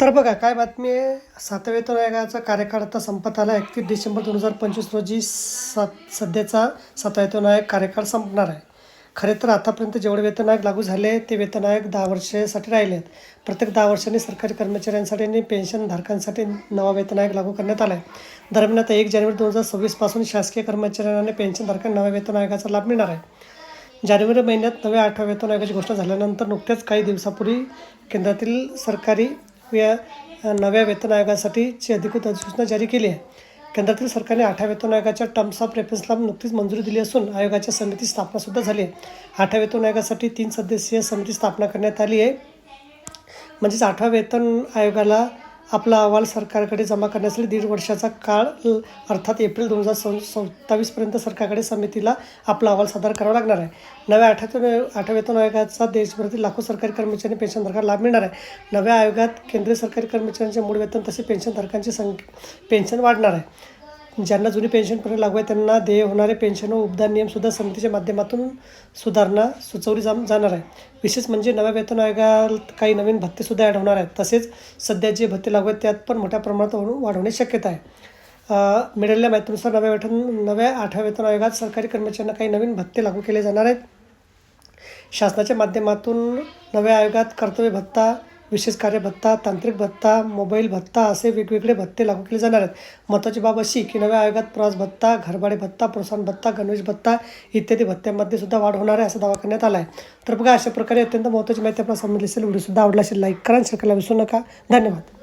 तर बघा काय बातमी आहे? सातव्या वेतन आयोगाचा कार्यकाळ आता संपत आला. एकतीस डिसेंबर दोन हजार पंचवीस रोजी सात सध्याचा सातव्या वेतन आयोग कार्यकाळ संपणार आहे. खरे तर आतापर्यंत जेवढे वेतन आयोग लागू झाले ते वेतन आयोग दहा वर्षासाठी राहिले आहेत. प्रत्येक दहा वर्षांनी सरकारी कर्मचाऱ्यांसाठी आणि पेन्शनधारकांसाठी नवा वेतन आयोग लागू करण्यात आला आहे. दरम्यान आता एक जानेवारी दोन हजार सव्वीसपासून शासकीय कर्मचाऱ्यांना आणि पेन्शनधारकांना नव्या वेतन आयोगाचा लाभ मिळणार आहे. जानेवारी महिन्यात नव्या आठव्या वेतन आयोगाची घोषणा झाल्यानंतर नुकत्याच काही दिवसापूर्वी केंद्रातील सरकारी या नव्या वेतन आयोगासाठीची अधिकृत अधिसूचना जारी केली आहे. केंद्रातील सरकारने आठव्या वेतन आयोगाच्या टर्म्स ऑफ रेफरन्सला नुकतीच मंजुरी दिली असून आयोगाच्या समिती स्थापनासुद्धा झाली आहे. आठव्या वेतन आयोगासाठी तीन सदस्यीय समिती स्थापना करण्यात आली आहे. म्हणजेच आठव्या वेतन आयोगाला आपला अहवाल सरकारकडे जमा करण्यासाठी दीड वर्षाचा काळ अर्थात एप्रिल दोन हजार सव सत्तावीसपर्यंत सरकारकडे समितीला आपला अहवाल सादर करावा लागणार आहे. नव्या आठव्या आठव्या वेतन आयोगाचा देशभरातील लाखो सरकारी कर्मचारी पेन्शनधारकांना लाभ मिळणार आहे. नव्या आयोगात केंद्रीय सरकारी कर्मचाऱ्यांचे मूळ वेतन तसे पेन्शनधारकांची संख्या पेन्शन वाढणार आहे. ज्यांना जुनी पेन्शन पर्यंत लागू आहे त्यांना देय होणारे पेन्शन व उपदान नियमसुद्धा समितीच्या माध्यमातून सुधारणा सुचवली जा जाणार आहे. विशेष म्हणजे नव्या वेतन आयोगात काही नवीन भत्तेसुद्धा ॲड होणार आहेत. तसेच सध्या जे भत्ते लागू आहेत त्यात पण मोठ्या प्रमाणात वाढ- वाढवण्याची शक्यता आहे. मिळालेल्या माहितीनुसार नव्या वेतन नव्या आठव्या वेतन आयोगात सरकारी कर्मचाऱ्यांना काही नवीन भत्ते लागू केले जाणार आहेत. शासनाच्या माध्यमातून नव्या आयोगात कर्तव्य भत्ता विशेष कार्य भत्ता तांत्रिक भत्ता मोबाईल भत्ता असे वेगवेगळे भत्ते लागू केले जाणार आहेत. महत्त्वाची बाब अशी की नव्या आयोगात प्रवास भत्ता घरभाडे भत्ता प्रोत्साहन भत्ता गणवेश भत्ता इत्यादी भत्त्यांमध्ये सुद्धा वाढ होणार आहे असा दावा करण्यात आला आहे तर बघा अशा प्रकारे अत्यंत महत्त्वाची माहिती आपल्याला समजली असेल व्हिडिओसुद्धा आवडला असेल लाईक करा आणि शेअर करायला विसरू नका. धन्यवाद.